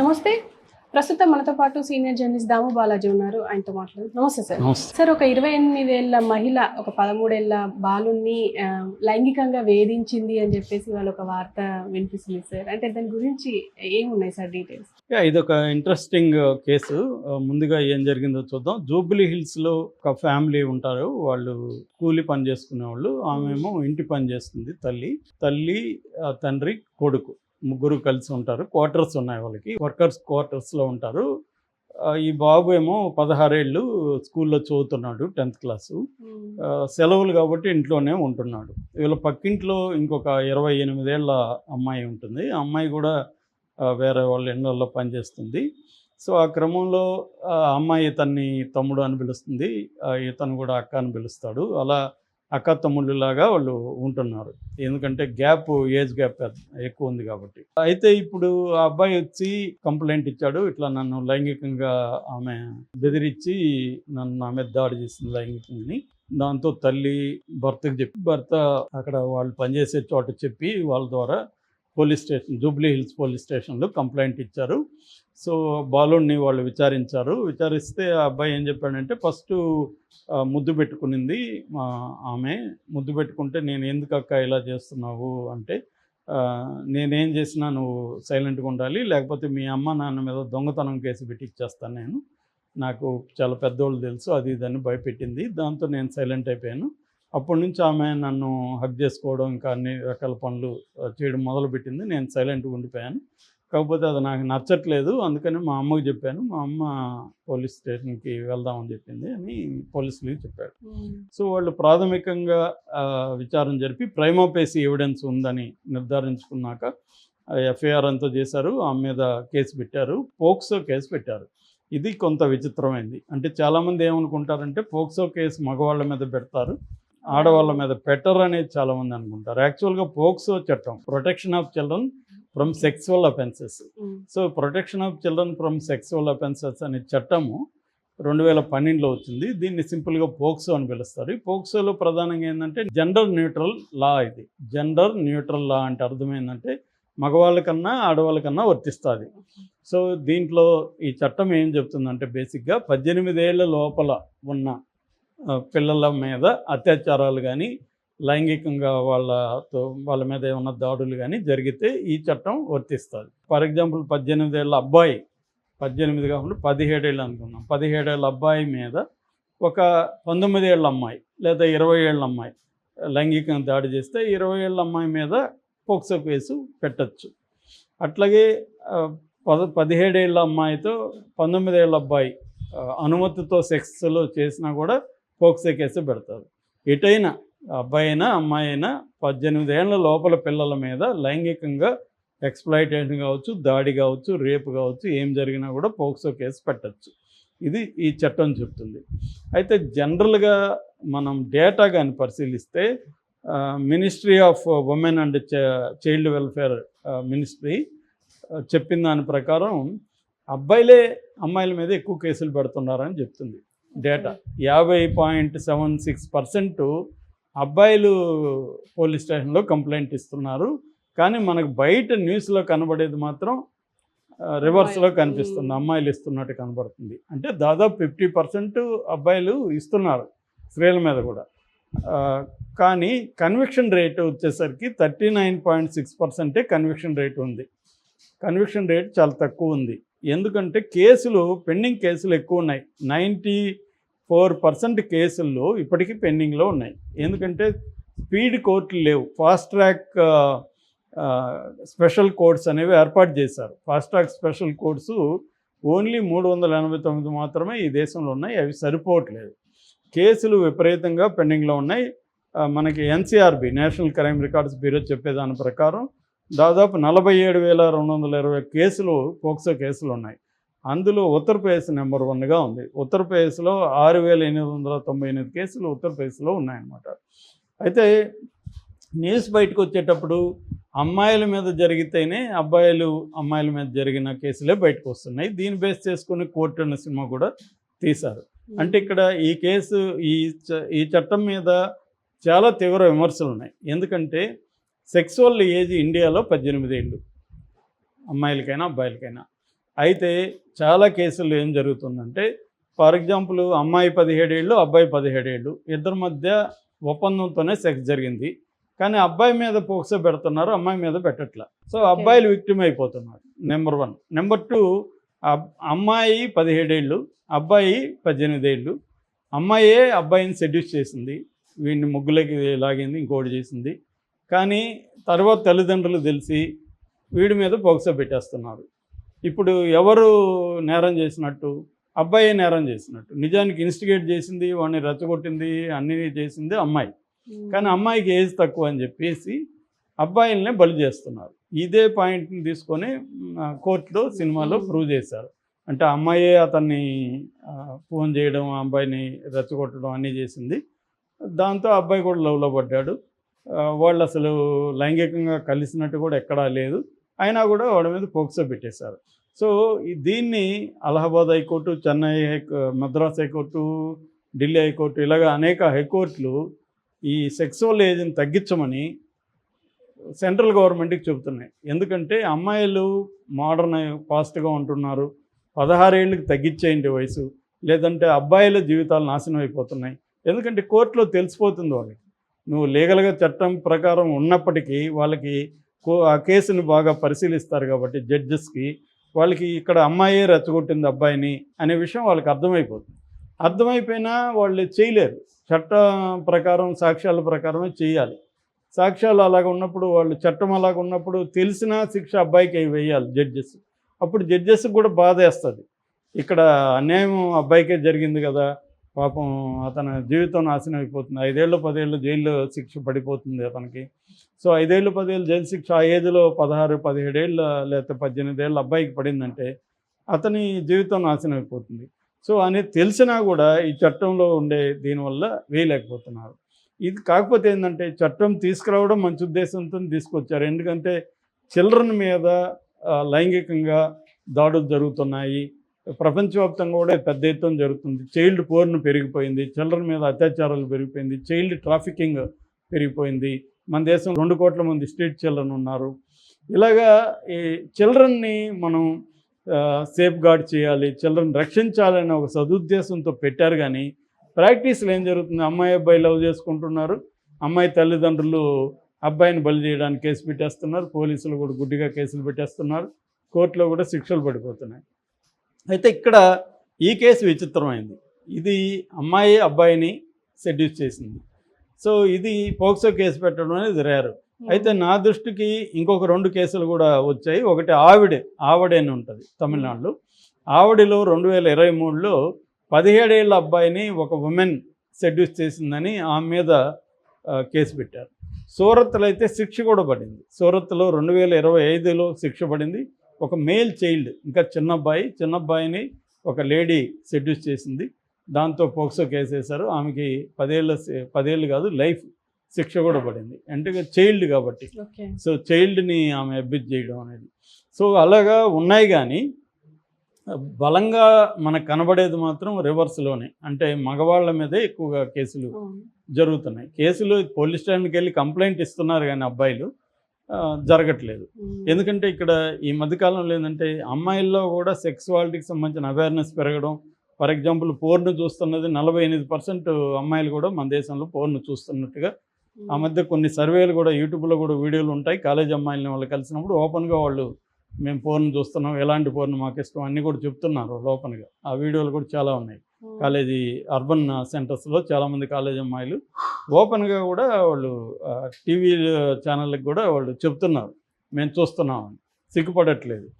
నమస్తే. ప్రస్తుతం మనతో పాటు సీనియర్ జర్నలిస్ట్ దాము బాలాజీ ఉన్నారు. ఆయనతో మాట్లాడు నమస్తే సార్. సార్ ఒక ఇరవై ఎనిమిదేళ్ళ మహిళ ఒక పదమూడేళ్ళ బాలుని లైంగికంగా వేధించింది అని చెప్పేసి వాళ్ళు ఒక వార్త వినిపిస్తుంది సార్. అంటే దాని గురించి ఏమున్నాయి సార్ డీటెయిల్స్? యా, ఇదొక ఇంట్రెస్టింగ్ కేసు. ముందుగా ఏం జరిగిందో చూద్దాం. జూబ్లీ హిల్స్లో ఒక ఫ్యామిలీ ఉంటారు. వాళ్ళు కూలి పని చేసుకునే వాళ్ళు ఆమెమో ఇంటి పని చేస్తుంది తల్లి. తల్లి తండ్రి కొడుకు. ముగ్గురు కలిసి ఉంటారు. క్వార్టర్స్ ఉన్నాయి వాళ్ళకి. వర్కర్స్ క్వార్టర్స్లో ఉంటారు. ఈ బాబు ఏమో పదహారేళ్ళు స్కూల్లో చదువుతున్నాడు టెన్త్ క్లాసు. సెలవులు కాబట్టి ఇంట్లోనే ఉంటున్నాడు. వీళ్ళ పక్కింట్లో ఇంకొక ఇరవై ఎనిమిదేళ్ళ అమ్మాయి ఉంటుంది. ఆ అమ్మాయి కూడా వేరే వాళ్ళ ఇళ్ళల్లో పనిచేస్తుంది. సో ఆ క్రమంలో ఆ అమ్మాయి ఇతన్ని తమ్ముడు అని పిలుస్తుంది. ఇతను కూడా అక్క అని పిలుస్తాడు. అలా అక్క తమ్ముళ్ళలాగా వాళ్ళు ఉంటున్నారు. ఎందుకంటే గ్యాప్ ఏజ్ గ్యాప్ ఎక్కువ ఉంది కాబట్టి. అయితే ఇప్పుడు ఆ అబ్బాయి వచ్చి కంప్లైంట్ ఇచ్చాడు. ఇట్లా నన్ను లైంగికంగా ఆమె బెదిరించి నన్ను నా మీద దాడి చేసింది లైంగికంని దాంతో తల్లి భర్తకు చెప్పి భర్త అక్కడ వాళ్ళు పనిచేసే చోట చెప్పి వాళ్ళ ద్వారా police station Jubilee Hills police స్టేషన్లో కంప్లైంట్ ఇచ్చారు. సో బాలుడిని వాళ్ళు విచారించారు. విచారిస్తే ఆ అబ్బాయి ఏం చెప్పాడంటే ఫస్ట్ ముద్దు పెట్టుకునింది మా ఆమె. ముద్దు పెట్టుకుంటే నేను ఎందుకు అక్క ఇలా చేస్తున్నావు? అంటే నేనేం చేసినా నువ్వు సైలెంట్గా ఉండాలి. లేకపోతే మీ అమ్మ నాన్న మీద దొంగతనం కేసు పెట్టిచ్చేస్తాను నేను. నాకు చాలా పెద్దోళ్ళు తెలుసు అది ఇదని భయపెట్టింది. దాంతో నేను సైలెంట్ అయిపోయాను. అప్పటి నుంచి ఆమె నన్ను హక్ చేసుకోవడం ఇంకా అన్ని రకాల పనులు చేయడం మొదలుపెట్టింది. నేను సైలెంట్గా ఉండిపోయాను. కాకపోతే అది నాకు నచ్చట్లేదు. అందుకని మా అమ్మకి చెప్పాను. మా అమ్మ పోలీస్ స్టేషన్కి వెళ్దామని చెప్పింది అని పోలీసులకి చెప్పాడు సో వాళ్ళు ప్రాథమికంగా విచారణ జరిపి ప్రైమోపేసి ఎవిడెన్స్ ఉందని నిర్ధారించుకున్నాక ఎఫ్ఐఆర్ అంతా చేశారు. ఆమె మీద కేసు పెట్టారు. పోక్సో కేసు పెట్టారు. ఇది కొంత విచిత్రమైంది. అంటే చాలామంది ఏమనుకుంటారంటే పోక్సో కేసు మగవాళ్ళ మీద పెడతారు. ఆడవాళ్ళ మీద పెట్టరు అనేది చాలామంది అనుకుంటారు. యాక్చువల్గా పోక్సో చట్టం protection of children from sexual offences so protection of children from sexual offences అనే చట్టము రెండు వేల పన్నెండులో వచ్చింది. దీన్ని సింపుల్గా పోక్సో అని పిలుస్తారు. ఈ పోక్సోలో ప్రధానంగా ఏంటంటే జెండర్ న్యూట్రల్ లా ఇది. జెండర్ న్యూట్రల్ లా అంటే అర్థం ఏంటంటే మగవాళ్ళకన్నా ఆడవాళ్ళకన్నా వర్తిస్తుంది. సో దీంట్లో ఈ చట్టం ఏం చెప్తుందంటే బేసిక్గా పద్దెనిమిదేళ్ళ లోపల ఉన్న పిల్లల మీద అత్యాచారాలు కానీ లైంగికంగా వాళ్ళతో వాళ్ళ మీద ఏమన్నా దాడులు కానీ జరిగితే ఈ చట్టం వర్తిస్తుంది. ఫర్ ఎగ్జాంపుల్ పద్దెనిమిదేళ్ళ అబ్బాయి పద్దెనిమిది కాకుండా పదిహేడేళ్ళు అనుకున్నాం పదిహేడేళ్ళ అబ్బాయి మీద ఒక పంతొమ్మిది ఏళ్ళ అమ్మాయి లేదా ఇరవై ఏళ్ళ అమ్మాయి లైంగికంగా దాడి చేస్తే ఇరవై ఏళ్ళ అమ్మాయి మీద పోక్సో కేసు పెట్టచ్చు. అట్లాగే పద పదిహేడేళ్ళ అమ్మాయితో పంతొమ్మిదేళ్ళ అబ్బాయి అనుమతితో సెక్స్లో చేసినా కూడా పోక్సో కేసు పెడతారు. ఎటైనా అబ్బాయి అయినా అమ్మాయి అయినా పద్దెనిమిది ఏళ్ళ లోపల పిల్లల మీద లైంగికంగా ఎక్స్ప్లాయిటేషన్ కావచ్చు దాడి కావచ్చు రేపు కావచ్చు ఏం జరిగినా కూడా పోక్సో కేసు పెట్టచ్చు. ఇది ఈ చట్టం చెప్తుంది. అయితే జనరల్గా మనం డేటా కానీ పరిశీలిస్తే ministry of women and child welfare ministry చెప్పిన దాని ప్రకారం అబ్బాయిలే అమ్మాయిల మీద ఎక్కువ కేసులు పెడుతున్నారని చెప్తుంది. డేటా యాభై పాయింట్ సెవెన్ సిక్స్ పర్సెంట్ అబ్బాయిలు పోలీస్ స్టేషన్లో కంప్లైంట్ ఇస్తున్నారు. కానీ మనకు బయట న్యూస్లో కనబడేది మాత్రం రివర్స్లో కనిపిస్తుంది. అమ్మాయిలు ఇస్తున్నట్టు కనబడుతుంది. అంటే దాదాపు ఫిఫ్టీ పర్సెంట్ అబ్బాయిలు ఇస్తున్నారు స్త్రీల మీద కూడా. కానీ కన్విక్షన్ రేట్ వచ్చేసరికి థర్టీ నైన్ పాయింట్ సిక్స్ పర్సెంటే కన్విక్షన్ రేట్ ఉంది. కన్విక్షన్ రేట్ చాలా తక్కువ ఉంది. ఎందుకంటే కేసులు పెండింగ్ కేసులు ఎక్కువ ఉన్నాయి నైంటీ ఫోర్ పర్సెంట్ కేసుల్లో ఇప్పటికీ పెండింగ్లో ఉన్నాయి. ఎందుకంటే స్పీడ్ కోర్టులు లేవు. ఫాస్ట్ ట్రాక్ స్పెషల్ కోర్ట్స్ అనేవి ఏర్పాటు చేశారు. Fast track special courts only మూడు వందల ఎనభై తొమ్మిది మాత్రమే ఈ దేశంలో ఉన్నాయి. అవి సరిపోవట్లేదు. కేసులు విపరీతంగా పెండింగ్లో ఉన్నాయి. మనకి NCRB national crime records bureau చెప్పేదాని ప్రకారం దాదాపు నలభై ఏడు వేల రెండు వందల ఇరవై కేసులు పోక్సో కేసులు ఉన్నాయి. అందులో ఉత్తరప్రదేశ్ నెంబర్ వన్గా ఉంది. ఉత్తరప్రదేశ్లో ఆరు వేల ఎనిమిది వందల తొంభై ఎనిమిది కేసులు ఉత్తరప్రదేశ్లో ఉన్నాయన్నమాట. అయితే న్యూస్ బయటకు వచ్చేటప్పుడు అమ్మాయిల మీద జరిగితేనే అబ్బాయిలు అమ్మాయిల మీద జరిగిన కేసులే బయటకు వస్తున్నాయి. దీన్ని బేస్ చేసుకుని కోర్టు అనే సినిమా కూడా తీశారు. అంటే ఇక్కడ ఈ కేసు ఈ చ- ఈ చట్టం మీద చాలా తీవ్ర విమర్శలు ఉన్నాయి. ఎందుకంటే సెక్సువల్ ఏజ్ ఇండియాలో పద్దెనిమిది ఏళ్ళు. అమ్మాయిలకైనా అబ్బాయిలకైనా. అయితే చాలా కేసులు ఏం జరుగుతుందంటే ఫర్ ఎగ్జాంపుల్ అమ్మాయి పదిహేడేళ్ళు అబ్బాయి పదిహేడేళ్ళు ఇద్దరి మధ్య ఒప్పందంతోనే సెక్స్ జరిగింది. కానీ అబ్బాయి మీద పోక్సో పెడుతున్నారు అమ్మాయి మీద పెట్టట్ల. సో అబ్బాయిలు విక్టిమ్ అయిపోతున్నారు నెంబర్ వన్. నెంబర్ టూ అమ్మాయి పదిహేడేళ్ళు అబ్బాయి పద్దెనిమిదేళ్ళు అమ్మాయే అబ్బాయిని సెడ్యూస్ చేసింది. వీడిని ముగ్గులకి లాగింది ఇంకోటి చేసింది. కానీ తర్వాత తల్లిదండ్రులు తెలిసి వీడి మీద పోక్సో పెట్టేస్తున్నారు. ఇప్పుడు ఎవరు నేరం చేసినట్టు అబ్బాయి నేరం చేసినట్టు నిజానికి ఇన్స్టిగేట్ చేసింది వాడిని రెచ్చగొట్టింది అన్నీ చేసింది అమ్మాయి. కానీ అమ్మాయికి ఏజ్ తక్కువ అని చెప్పేసి అబ్బాయిలనే బలి చేస్తున్నారు. ఇదే పాయింట్ని తీసుకొని కోర్టులో సినిమాలో ప్రూవ్ చేశారు. అంటే అమ్మాయే అతన్ని ఫోన్ చేయడం అబ్బాయిని రెచ్చగొట్టడం అన్నీ చేసింది. దాంతో అబ్బాయి కూడా లవ్లో పడ్డాడు. వాళ్ళు అసలు లైంగికంగా కలిసినట్టు కూడా ఎక్కడా లేదు. అయినా కూడా వాడి మీద పోక్సో పెట్టేశారు. సో దీన్ని Allahabad high court Chennai Madras high court Delhi high court ఇలాగ అనేక హైకోర్టులు ఈ సెక్సువల్ ఏజ్ని తగ్గించమని సెంట్రల్ గవర్నమెంట్కి చెబుతున్నాయి. ఎందుకంటే అమ్మాయిలు మోడర్న్ ఫాస్ట్గా ఉంటున్నారు. పదహారేళ్ళకి తగ్గించేయండి వయసు. లేదంటే అబ్బాయిల జీవితాలు నాశనం అయిపోతున్నాయి. ఎందుకంటే కోర్టులో తెలిసిపోతుంది వాళ్ళకి. నువ్వు లీగల్గా చట్టం ప్రకారం ఉన్నప్పటికీ వాళ్ళకి కో- ఆ కేసుని బాగా పరిశీలిస్తారు కాబట్టి జడ్జెస్కి వాళ్ళకి ఇక్కడ అమ్మాయే రెచ్చగొట్టింది అబ్బాయిని అనే విషయం వాళ్ళకి అర్థమైపోతుంది. అర్థమైపోయినా వాళ్ళు చేయలేరు. చట్ట ప్రకారం సాక్ష్యాల ప్రకారమే చేయాలి. సాక్ష్యాలు అలాగ ఉన్నప్పుడు వాళ్ళు చట్టం అలాగ ఉన్నప్పుడు తెలిసిన శిక్ష అబ్బాయికి వేయాలి జడ్జెస్. అప్పుడు జడ్జెస్కి కూడా బాధ వేస్తుంది ఇక్కడ అన్యాయం అబ్బాయికే జరిగింది కదా పాపం అతని జీవితం నాశనం అయిపోతుంది. ఐదేళ్ళు పదేళ్ళు జైల్లో శిక్ష పడిపోతుంది అతనికి. సో ఐదేళ్ళు పదేళ్ళు జైలు శిక్ష ఆ ఏజ్లో పదహారు పదిహేడేళ్ళు లేకపోతే పద్దెనిమిది ఏళ్ళు అబ్బాయికి పడిందంటే అతని జీవితం నాశనం అయిపోతుంది. సో అనేది తెలిసినా కూడా ఈ చట్టంలో ఉండే దీనివల్ల వేయలేకపోతున్నారు ఇది కాకపోతే ఏంటంటే చట్టం తీసుకురావడం మంచి ఉద్దేశంతో తీసుకొచ్చారు. ఎందుకంటే చిల్డ్రన్ మీద లైంగికంగా దాడులు జరుగుతున్నాయి. ప్రపంచవ్యాప్తంగా కూడా పెద్ద ఎత్తున జరుగుతుంది. చైల్డ్ పోర్న్ పెరిగిపోయింది. చిల్డ్రన్ మీద అత్యాచారాలు పెరిగిపోయింది. చైల్డ్ ట్రాఫికింగ్ పెరిగిపోయింది. మన దేశం రెండు కోట్ల మంది స్ట్రీట్ చిల్డ్రన్ ఉన్నారు. ఇలాగా ఈ చిల్డ్రన్ని మనం సేఫ్ గార్డ్ చేయాలి చిల్డ్రన్ రక్షించాలనే ఒక సదుద్దేశంతో పెట్టారు కానీ ప్రాక్టీస్లో ఏం జరుగుతుంది? అమ్మాయి అబ్బాయి లవ్ చేసుకుంటున్నారు. అమ్మాయి తల్లిదండ్రులు అబ్బాయిని బలి చేయడానికి కేసు పెట్టేస్తున్నారు. పోలీసులు కూడా గుడ్డిగా కేసులు పెట్టేస్తున్నారు. కోర్టులో కూడా శిక్షలు పడిపోతున్నాయి. అయితే ఇక్కడ ఈ కేసు విచిత్రమైంది. ఇది అమ్మాయి అబ్బాయిని సెడ్యూస్ చేసింది. సో ఇది పోక్సో కేసు పెట్టడం అనేది రేరు. అయితే నా దృష్టికి ఇంకొక రెండు కేసులు కూడా వచ్చాయి. ఒకటి ఆవిడే ఆవిడే అని ఉంటుంది తమిళనాడులో. ఆవిడలో రెండు వేల ఇరవై మూడులో పదిహేడేళ్ళ అబ్బాయిని ఒక ఉమెన్ సెడ్యూస్ చేసిందని ఆమె మీద కేసు పెట్టారు. సూరత్లో అయితే శిక్ష కూడా పడింది. సూరత్లో రెండు వేల ఇరవై ఐదులో శిక్ష పడింది. ఒక మేల్ చైల్డ్ ఇంకా చిన్న అబ్బాయి చిన్న అబ్బాయిని ఒక లేడీ సెడ్యూస్ చేసింది. దాంతో పోక్సో కేసు వేశారు. ఆమెకి పదేళ్ళ పదేళ్ళు కాదు లైఫ్ శిక్ష కూడా పడింది. అంటే చైల్డ్ కాబట్టి. సో చైల్డ్ని ఆమె అబ్యూజ్ చేయడం అనేది. సో అలాగా ఉన్నాయి కానీ బలంగా మనకు కనబడేది మాత్రం రివర్స్లోనే. అంటే మగవాళ్ళ మీదే ఎక్కువగా కేసులు జరుగుతున్నాయి. కేసులు పోలీస్ స్టేషన్కి వెళ్ళి కంప్లైంట్ ఇస్తున్నారు కానీ అబ్బాయిలు. జరగట్లేదు. ఎందుకంటే ఇక్కడ ఈ మధ్యకాలంలో ఏంటంటే అమ్మాయిల్లో కూడా సెక్సువాలిటీకి సంబంధించిన అవేర్నెస్ పెరగడం ఫర్ ఎగ్జాంపుల్ పోర్ను చూస్తున్నది నలభై ఎనిమిది పర్సెంట్ అమ్మాయిలు కూడా మన దేశంలో పోర్ను చూస్తున్నట్టుగా. ఆ మధ్య కొన్ని సర్వేలు కూడా యూట్యూబ్లో కూడా వీడియోలు ఉంటాయి. కాలేజ్ అమ్మాయిలని వాళ్ళు కలిసినప్పుడు ఓపెన్గా వాళ్ళు మేము పోర్న్ చూస్తున్నాం ఎలాంటి పోర్న్ మాకు ఇష్టం అన్నీ కూడా చెప్తున్నారు ఓపెన్గా ఆ వీడియోలు కూడా చాలా ఉన్నాయి. కాలేజీ అర్బన్ సెంటర్స్లో చాలామంది కాలేజ్ అమ్మాయిలు ఓపెన్గా కూడా వాళ్ళు టీవీ ఛానళ్ళకి కూడా వాళ్ళు చెప్తున్నారు. మేము చూస్తున్నామని. సిగ్గుపడట్లేదు.